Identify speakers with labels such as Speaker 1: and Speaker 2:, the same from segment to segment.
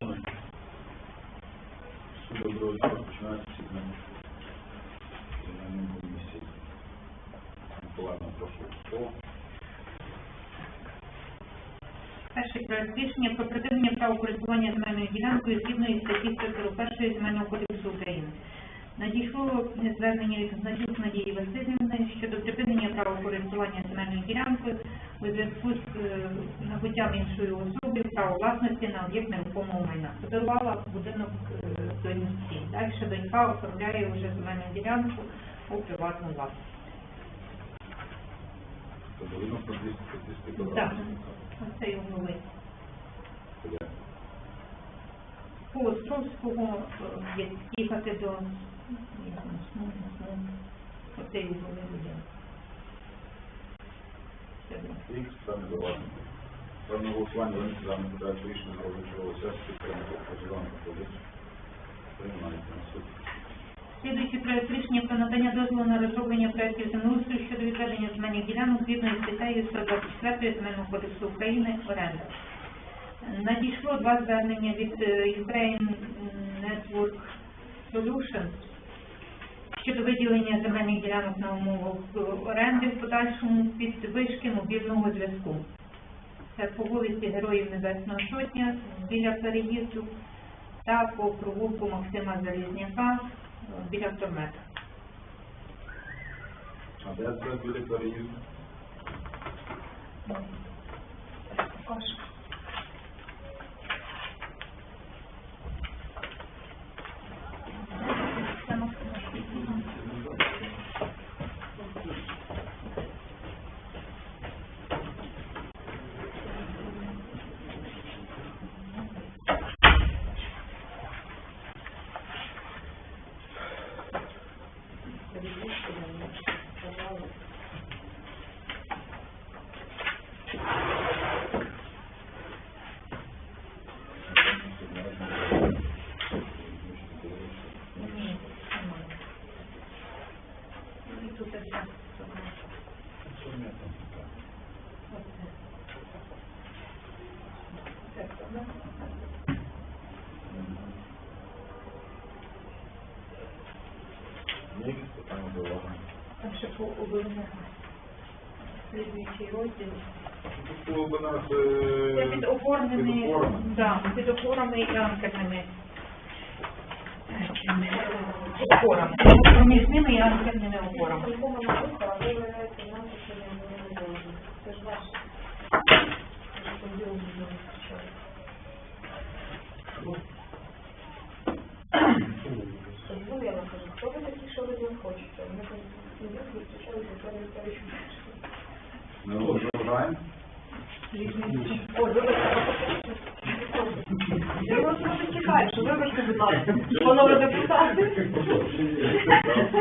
Speaker 1: Починай. Суд доброго дня, починається сігнальний сигнальної комісії. Миколаївна, прошу слово.
Speaker 2: Перший проект рішення про припинення права користування земельною ділянкою згідно із статті 141 Земельного кодексу України. Надійшло звернення від Гнатюк Надії Васильівни щодо припинення права користування земельною ділянкою у зв'язку з е, набуттям іншою особи право власності на об'єкт нерухомого майна. Подарувала будинок е, доньці. Далі донька оформляє вже земельну ділянку у приватну власність.
Speaker 1: Подивимо про 200 статистики.
Speaker 2: Так, оце його новий. По Островського е, їхати до оцеї голови буде. Це буде.
Speaker 1: Ікс, саме заважено. Ставлю на голосування винести даний проект рішення
Speaker 2: про надання дозволу на розроблення проектів землеустрою щодо відведення земельних ділянок згідно із статтею 124 Земельного кодексу України оренда. Надійшло два звернення від е, Ukraine Network Solutions щодо виділення земельних ділянок на умовах оренди в подальшому під вишки мобільного зв'язку. Це по вулиці Героїв Небесного Сотня біля переїзду та по провулку Максима Залізняка е, біля автомета.
Speaker 1: А де це біля переїзду?
Speaker 2: Це Максима. Ні, немає. І тут ось так,
Speaker 1: Що мені там цікаво?
Speaker 2: оце. Це правда?
Speaker 1: Є якісь питання зауваження?
Speaker 2: Там ще по обленерго. Слідуючий розділ.
Speaker 1: Тут було б нас...
Speaker 2: Це під опорними,
Speaker 1: Під опорами.
Speaker 2: да, під опорами і анкерними. Опорами. Проміж ними і анкерними опорами.
Speaker 3: Хто ви такі, що ви не хочете? Ми там не зустрічалися, це не те, що
Speaker 1: Ми вважаємо.
Speaker 3: О, вибачте, я вас просто чекаю, що вибачте, будь ласка, панове депутати.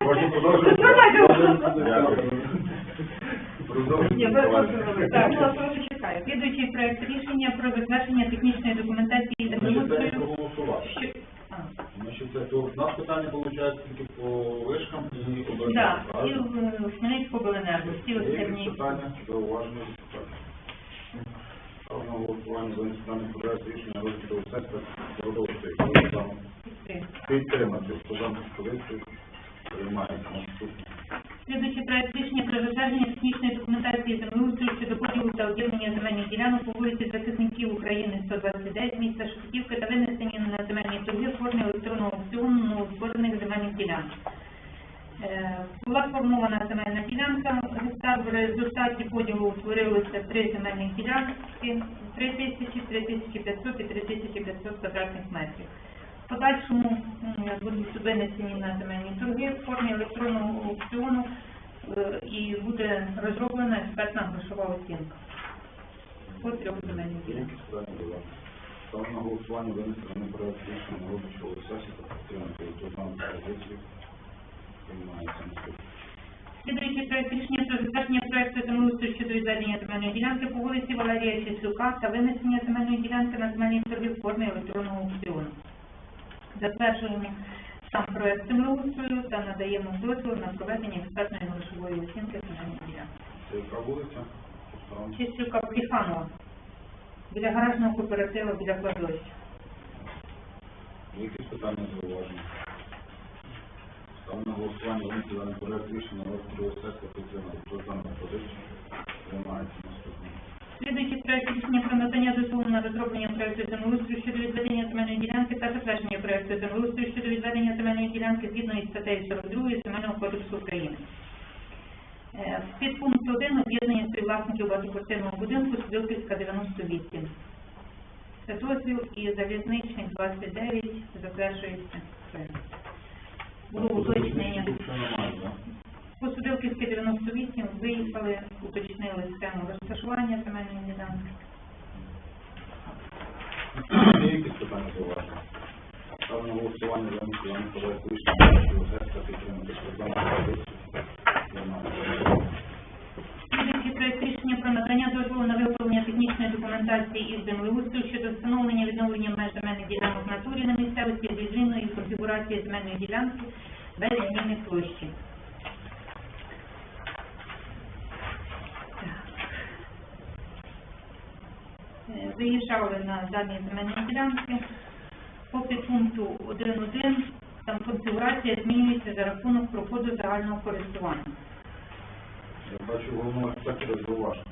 Speaker 1: Можна продовжувати?
Speaker 3: Тримайте вас.
Speaker 1: Дякую. Продовжуйте.
Speaker 3: Ні, ви просто
Speaker 2: Так, я вас чекаю. Слідуючий проект рішення про затвердження технічної документації
Speaker 1: Значить, це
Speaker 2: землеустрою.
Speaker 1: проголосувати.
Speaker 2: Що- а,
Speaker 1: Значить, це то у нас питання виходить тільки по вишкам і обережно.
Speaker 2: Да, і в в Хмельницьку обленерго, всі
Speaker 1: Є
Speaker 2: останні.
Speaker 1: питання, зауваження, запитання? Ставлю на голосування за інститутний проект рішення розвитку сектора продовжити підтримати. Хто за приймається наступне.
Speaker 2: Слідуючий проект рішення про затвердження технічної документації землеустрою щодо поділу та об'єднання земельних ділянок по вулиці Захисників України 129 міста Шепетівка та винесення на земельні торги в формі електронного аукціону новостворених земельних ділянок. Е, Була сформована земельна ділянка, в результаті поділу утворилося три земельні ділянки, 3 тисячі, 3 тисячі 500 і 3 тисячі 500 квадратних метрів. В подальшому будуть винесені на земельні торги в формі електронного аукціону е, і буде розроблена експертна грошова оцінка по трьох земельних ділянках.
Speaker 1: Ставлю на голосування за інститутний проект рішення розвитку сесії та підтримати. Хто за пропозицію приймається наступне.
Speaker 2: Слідуючий проект рішення про затвердження проекту землеустрою щодо відведення земельної ділянки по вулиці Валерія Числюка та винесення земельної ділянки на земельні торги в формі електронного аукціону. Затверджуємо сам проект землеустрою та надаємо дозвіл на проведення експертної грошової оцінки земельної ділянки.
Speaker 1: Це яка вулиця? Поставимо.
Speaker 2: Пліханова, біля гаражного кооперативу, біля кладовища.
Speaker 1: Якісь питання зауваження? Ставлю на голосування винести даний проект рішення другого сесії підтримати. Хто за пропозицію? Приймається наступний.
Speaker 2: Слідуючий проект рішення про надання дозволу на розроблення проекту землеустрою щодо відведення земельної ділянки та затвердження проекту землеустрою щодо відведення земельної ділянки згідно із статтею 42 Земельного кодексу України. Е, підпункт 1 об'єднання співвласників багатоквартирного будинку Судилківська 98. Це дозвіл і залізничний 29 затверджується. Було уточнення.
Speaker 1: Тут ще немає, так?
Speaker 2: По Судилківській 98 виїхали, уточнили схему розташування земельної ділянки.
Speaker 1: Є якісь питання зауваження? Ставлю на голосування винести даний проект рішення на другого сесії підтримати. Хто за дану пропозицію? Приймається.
Speaker 2: Слідуючий проект рішення про надання дозволу на виготовлення технічної документації із землеустрою щодо встановлення відновлення меж земельних ділянок в натурі на місцевості зі зміною конфігурації земельної ділянки без зміни площі. Так. Е, Виїжджали на дані земельні ділянки. По підпункту 1.1 там конфігурація змінюється за рахунок проходу загального користування.
Speaker 1: Я бачу головного інспектора зауваження.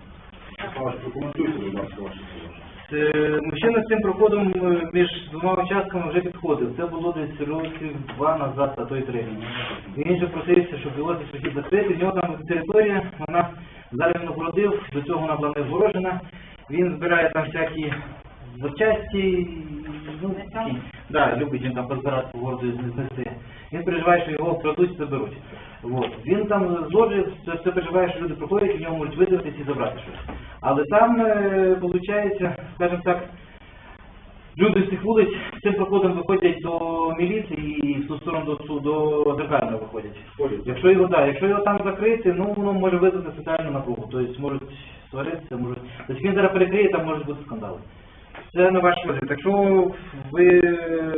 Speaker 1: Михайлович, прокоментуйте, будь ласка, ваші зауваження.
Speaker 4: Е, Мужчина з цим проходом е, між двома участками вже підходив. Це було десь років два назад, а то й три. Він же просився, щоб його десь закрити. В нього там територія, вона зараз він огородив, до цього вона була не огорожена. Він збирає там всякі запчасті, ну, такі. Да, любить він там позбирати по городу і знести. Він переживає, що його вкрадуть, заберуть. Вот. Він там зложив, це все переживає, що люди проходять, і в нього можуть видивитись і забрати щось. Але там, виходить, скажімо так, люди з цих вулиць цим проходом виходять до міліції і в ту сторону до, до зеркального виходять. Якщо його, да, якщо його там закрити, ну воно може визвати соціальну напругу. Тобто можуть сваритися, можуть. Тобто він зараз перекриє, там можуть бути скандали. Це на ваш розгляд. Якщо ви е,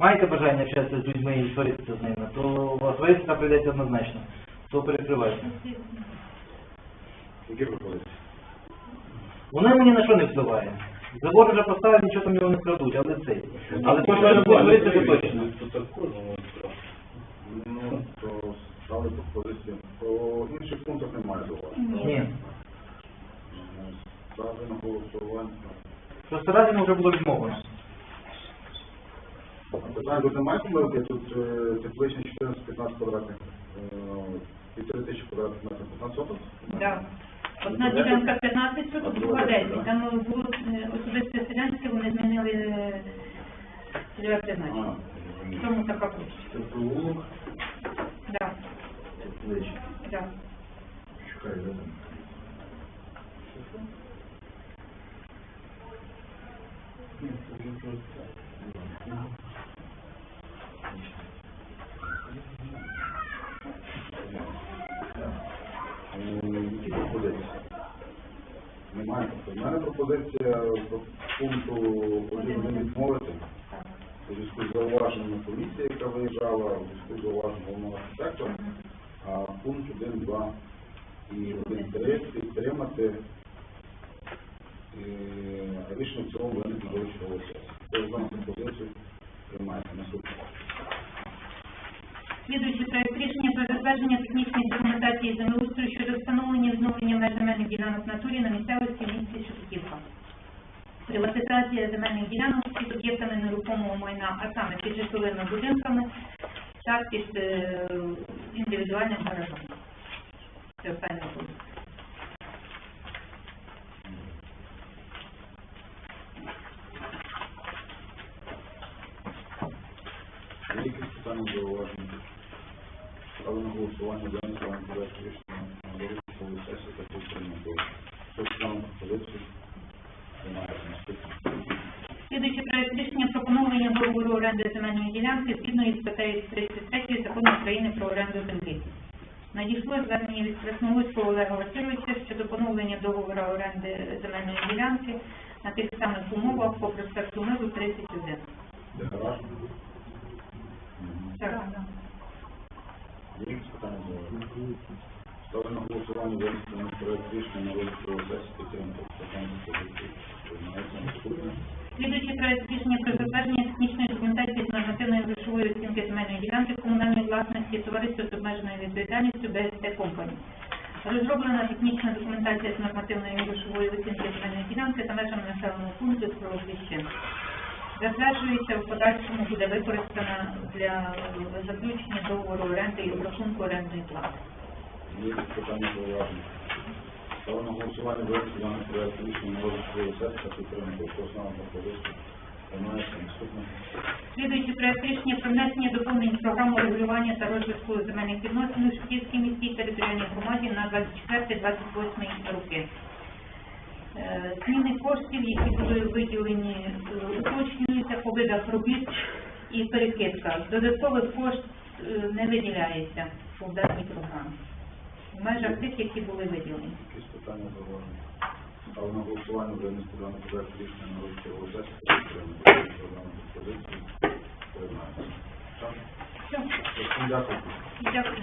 Speaker 4: маєте бажання общатися з людьми і сваритися з ними, то у вас виїзд прийдеться однозначно. То перекривайте.
Speaker 1: Які пропозиції?
Speaker 4: Воно йому ні на що не впливає. Забор вже поставив, нічого там його не крадуть, але цей. Але то, що ви говорите, це точно.
Speaker 1: Ну, то ставлю пропозицію. По інших пунктах немає зауважень.
Speaker 4: Ні.
Speaker 1: Ставлю на голосування.
Speaker 4: Просто разом вже було відмовлено.
Speaker 1: Питання тут немає помилки, тут е, тепличні 14-15 квадратних, е, півтори тисячі квадратних метрів, 15 соток?
Speaker 2: Да. Одна ділянка 15 соток, друга 10. Там було е, особисте селянське, вони змінили е, цільове призначення. Тому така площа.
Speaker 1: Це провулок,
Speaker 2: Да,
Speaker 1: тепличні.
Speaker 2: да.
Speaker 1: Чекай, де там? Е, Які пропозиції? Немає. Тобто в мене пропозиція по пункту не відмовити. У зв'язку з зауваженням комісії, яка виїжджала, у зв'язку з зауваженням головного архітектора, пункт 1, 2 і 1, 3 підтримати е, рішення в цілому річного сесії. Хто за дану пропозицію приймається наступне.
Speaker 2: Слідуючий проект рішення про затвердження технічної документації землеустрою щодо встановлення відновлення меж земельних ділянок в натурі на місцевості в місті Шепетівка. Приватизація земельних ділянок під об'єктами нерухомого майна, а саме під житловими будинками та під е, індивідуальним гаражом. Це останнє пункт.
Speaker 1: Є якісь питання зауваження? Ставлю на голосування за даний проект рішення на вирішення сесії та підтримати. Хто за дану пропозицію приймається наступне.
Speaker 2: Слідуючий проект рішення про поновлення договору оренди земельної ділянки згідно із статтею 33 Закону України про оренду землі. Надійшло звернення від Краснолуцького Олега Васильовича щодо поновлення договору оренди земельної ділянки на тих самих умовах по проспекту Миру 31.
Speaker 1: Де гараж? Мгм.
Speaker 2: Так.
Speaker 1: Ставлю на голосування винести на проект рішення випадку сесії підтримки питання пропозиції. Приймається
Speaker 2: проект рішення про затвердження технічної документації з нормативної грошової оцінки земельної ділянки комунальної власності товариства з обмеженою відповідальністю БСТ Компані. Розроблена технічна документація з нормативної грошової оцінки земельної ділянки за межами населеного пункту з Кровосвіщен. Затверджується в подальшому буде використана для заключення договору оренди і обрахунку орендної плати.
Speaker 1: Є питання зауваження. Ставлю на голосування винести на проект рішення на випадку сесії підтримки основного пропозиції. Приймається наступне.
Speaker 2: Слідуючий проект рішення про внесення доповнень в програму регулювання та розвитку земельних відносин у Шківській міській територіальній громаді на 24-28 роки. Е, Зміни коштів, які були виділені, е, уточнюються по видах робіт і перекидка. Додаткових кошт е, не виділяється по даній програмі. В межах тих, які були виділені.
Speaker 1: Якісь питання зауваження. Ставлю на голосування винести на проект рішення на випадку сесії підтримки основного пропозиції. Приймається.
Speaker 2: Все,
Speaker 1: Всім Дякую.
Speaker 2: дякую.